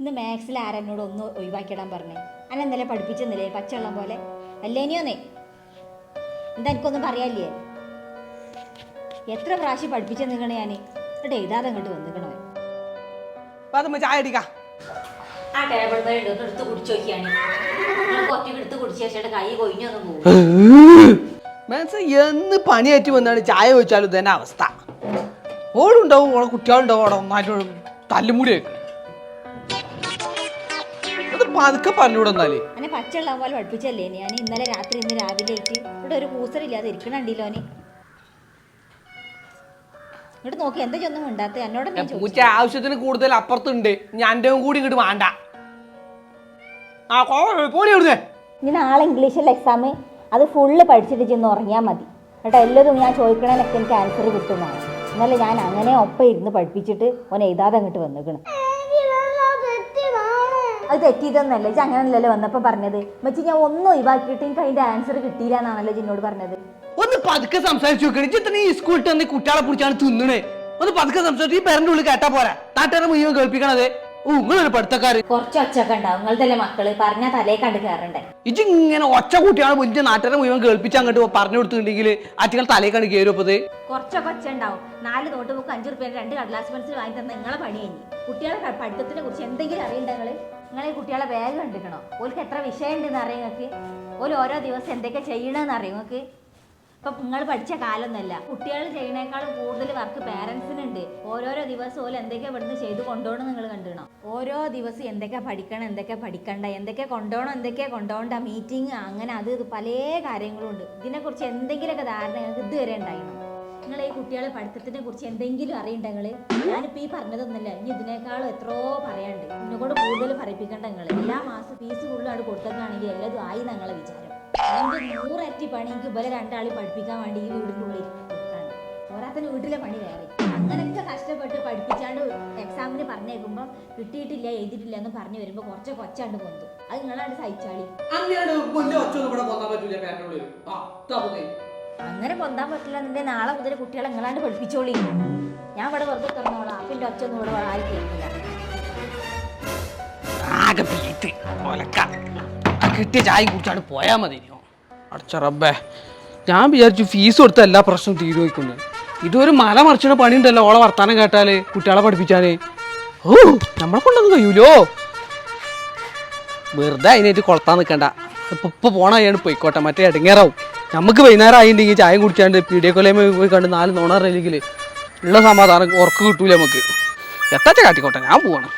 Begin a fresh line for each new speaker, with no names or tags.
ഇന്ന് മാത്സിൽ ആരെന്നോട് ഒന്ന് ഒഴിവാക്കിയിടാൻ പറഞ്ഞേ. അന്നെ ഇന്നലെ പഠിപ്പിച്ചെന്നില്ലേ പച്ചവെള്ളം പോലെ? അല്ലേനിയോന്നേ എന്താ എനിക്കൊന്നും പറയാല്ലേ എത്ര പ്രാവശ്യം പഠിപ്പിച്ചു നിൽക്കണേ ഞാൻ എന്നിട്ട് എഴുതാതെ അങ്ങോട്ട് വന്നിക്കണോ
ചായ അടിക്കാം
ആ ടേബിൾ ബെഡ് ഒന്ന് എടുത്ത് കുടിച്ചു നോക്കിയാണ് കുറച്ച് എടുത്ത് കുടിച്ച ശേഷം കൈ കൊഴിഞ്ഞൊന്നും പോകും
മനസ്സ് എന്ന് പണിയേറ്റ് വന്നാണ് ചായ വെച്ചാലും ഇതന്നെ അവസ്ഥ. ഓടുണ്ടാവും ഓളെ കുട്ടികളുണ്ടാവും അവിടെ ഒന്നായിട്ട് തല്ലുമുടി വെക്കണം അത് പതുക്കെ പറഞ്ഞു വിടുന്നാൽ
അന്നെ പച്ചവെള്ളം പോലെ പഠിപ്പിച്ചല്ലേ ഞാൻ ഇന്നലെ രാത്രി ഇന്ന് രാവിലെ ആയിട്ട് ഇവിടെ ഒരു കൂസറില്ലാതെ ഇരിക്കണണ്ടല്ലോ ഓന്? ഇങ്ങോട്ട് നോക്കി എന്താ ചെന്നും ഉണ്ടാത്ത എന്നോട് ഞാൻ
പൂച്ച ആവശ്യത്തിന് കൂടുതൽ അപ്പുറത്തുണ്ട്. ഞാൻ എന്റെ കൂടി ഇങ്ങോട്ട് വേണ്ട. ആ പോടി ഇവിടുന്ന്.
ഇനി നാളെ ഇംഗ്ലീഷിലെ എക്സാം അത് ഫുള്ള് പഠിച്ചിട്ട് ചെന്ന് ഉറങ്ങിയാൽ മതി. കേട്ടോ എല്ലാതും ഞാൻ ചോദിക്കണേനൊക്കെ എനിക്ക് ആൻസർ കിട്ടുന്നതാണ്. എന്നാലും ഞാൻ അങ്ങനെ ഒപ്പം ഇരുന്ന് പഠിപ്പിച്ചിട്ട് ഓൻ എഴുതാതെ അങ്ങോട്ട് വന്നിക്കണം. അത് തെറ്റിയതൊന്നല്ല. ഇജ്ജ് അങ്ങനെയല്ലല്ലോ വന്നപ്പോൾ പറഞ്ഞത്. മച്ചി ഞാൻ ഒന്നും ഒഴിവാക്കിയിട്ട് എനിക്ക് അതിന്റെ ആൻസർ കിട്ടിയില്ല എന്നാണല്ലോ ജിന്നോട് പറഞ്ഞത്.
ഒന്ന് പതുക്കെ സംസാരിച്ചു നോക്കണേ ഇത്ര ഈ സ്കൂളിൽ തന്നെ കുട്ടികളെ പിടിച്ചാണ് തിന്നണേ. ഒന്ന് പതുക്കെ സംസാരിച്ചു ഈ പേരന്റെ ഉള്ളിൽ കേട്ടാ പോരാ. നാട്ടുകാരെ മുഴുവൻ കേൾപ്പിക്കണത്. ഓ നിങ്ങളൊരു പഠിത്തക്കാര്.
കുറച്ച് ഒച്ചൊക്കെ ഉണ്ടാവും. നിങ്ങളുടെല്ലേ മക്കൾ? പറഞ്ഞാൽ തലേ കണ്ട് കയറണ്ടേ
ഇജ് ഇങ്ങനെ ഒച്ച കുട്ടിയാണ് വലിയ നാട്ടുകാരെ മുഴുവൻ കേൾപ്പിച്ച് അങ്ങോട്ട് പറഞ്ഞു കൊടുത്തിട്ടുണ്ടെങ്കിൽ അച്ഛകൾ തലേ കണ്ട് കയറിയപ്പത്
കുറച്ചൊക്കെ ഒച്ച ഉണ്ടാവും. നാല് നോട്ട് ബുക്ക് അഞ്ചു റുപ്യ രണ്ട് കടലാസ് പെൻസിൽ വാങ്ങി തന്ന നിങ്ങളെ പണി കഴിഞ്ഞു. കുട്ടികളെ പഠിത്തത്തിനെ കുറിച്ച് എന്തെങ്കിലും അറിയണ്ട നിങ്ങൾ? നിങ്ങൾ ഈ കുട്ടികളെ ബാഗ് കണ്ടിരിക്കണോ ഓൽക്ക് എത്ര വിഷയം ഉണ്ടെന്ന് അറിയാം നിങ്ങൾക്ക് ഓൽ ഓരോ ദിവസം എന്തൊക്കെ ചെയ്യണമെന്ന് അറിയാം നിങ്ങൾക്ക് ഇപ്പം നിങ്ങൾ പഠിച്ച കാലമൊന്നുമല്ല കുട്ടികൾ ചെയ്യണേക്കാളും കൂടുതൽ വർക്ക് പാരൻസിനുണ്ട്. ഓരോരോ ദിവസം ഓൽ എന്തൊക്കെ ഇവിടുന്ന് ചെയ്ത് കൊണ്ടുപോകണം നിങ്ങൾ കണ്ടിടണം ഓരോ ദിവസം എന്തൊക്കെ പഠിക്കണം എന്തൊക്കെ പഠിക്കണ്ട എന്തൊക്കെ കൊണ്ടുപോകണം എന്തൊക്കെ കൊണ്ടുപോകണ്ട മീറ്റിംഗ് അങ്ങനെ അത് പല കാര്യങ്ങളും ഉണ്ട് ഇതിനെക്കുറിച്ച് എന്തെങ്കിലുമൊക്കെ ധാരണ നിങ്ങൾക്ക് ഇതുവരെ ഉണ്ടായിരുന്നു നിങ്ങൾ ഈ കുട്ടികളെ പഠിത്തത്തിനെ കുറിച്ച് എന്തെങ്കിലും അറിയണ്ട നിങ്ങൾ? ഞാനിപ്പോ ഈ പറഞ്ഞതൊന്നുമില്ല. ഇനി ഇതിനേക്കാളും എത്രയോ പറയാണ്ട് ഇതിനെക്കൂടെ കൂടുതൽ പറയിപ്പിക്കണ്ട നിങ്ങൾ. എല്ലാ മാസം ഫീസ് കൂടുതലാണ് കൊടുത്തതാണെങ്കിൽ എല്ലാതും ആയി ഞങ്ങളെ വിചാരം. അതിന്റെ നൂററ്റി പണി എനിക്ക് ഇവരെ രണ്ടാളി പഠിപ്പിക്കാൻ വേണ്ടി ഈ വീടിന്റെ ഉള്ളിൽ പോരാത്തന്നെ വീട്ടിലെ പണി വേറെ. അങ്ങനെയൊക്കെ കഷ്ടപ്പെട്ട് പഠിപ്പിച്ചാണ്ട് എക്സാമിന് പറഞ്ഞേക്കുമ്പോൾ കിട്ടിയിട്ടില്ല എഴുതിയിട്ടില്ല എന്ന് പറഞ്ഞു വരുമ്പോൾ കുറച്ച് കൊച്ചാണ്ട് പൊന്തു. അത് നിങ്ങളാണ്ട് സഹിച്ചാളി.
അങ്ങനെയാണ്
അങ്ങനെ പൊന്താൻ പറ്റില്ല. നിന്റെ നാളെ മുതൽ കുട്ടികളെ നിങ്ങളാണ്ട് പഠിപ്പിച്ചോളി. ഞാൻ ഇവിടെ വെറുതെ തുറന്നോളാം അപ്പിന്റെ ഒച്ച ഒന്നും ഇവിടെ ആരും കേൾക്കില്ല.
ആകെ പീത്ത് ഒലക്ക ആ കിട്ടിയ ചായ കുടിച്ചാണ് പോയാൽ മതി. അടച്ച റബ്ബേ. ഞാൻ വിചാരിച്ചു ഫീസ് കൊടുത്ത എല്ലാ പ്രശ്നവും തീരുവയ്ക്കുന്നു ഇതൊരു മല മറിച്ചിട പണിയുണ്ടല്ലോ ഓളെ വർത്താനം കേട്ടാൽ കുട്ടികളെ പഠിപ്പിച്ചാൽ. ഓ നമ്മളെ കൊണ്ടൊന്നും കഴിയൂലോ? വെറുതെ അതിനായിട്ട് കൊളത്താൻ നിൽക്കണ്ട ഇപ്പൊ ഇപ്പൊ പോണ അയാണ് പോയിക്കോട്ടെ. മറ്റേ ഇടങ്ങേറാവും. നമുക്ക് വൈകുന്നേരം ആയിട്ടുണ്ടെങ്കിൽ ചായ പീഡിയ കൊലയമ പോയി കണ്ട് നാല് നോണറില്ലെങ്കിൽ ഉള്ള സമാധാനം ഉറക്ക് കിട്ടൂല നമുക്ക്. എത്താച്ച കാട്ടിക്കോട്ടെ ഞാൻ പോവാണ്.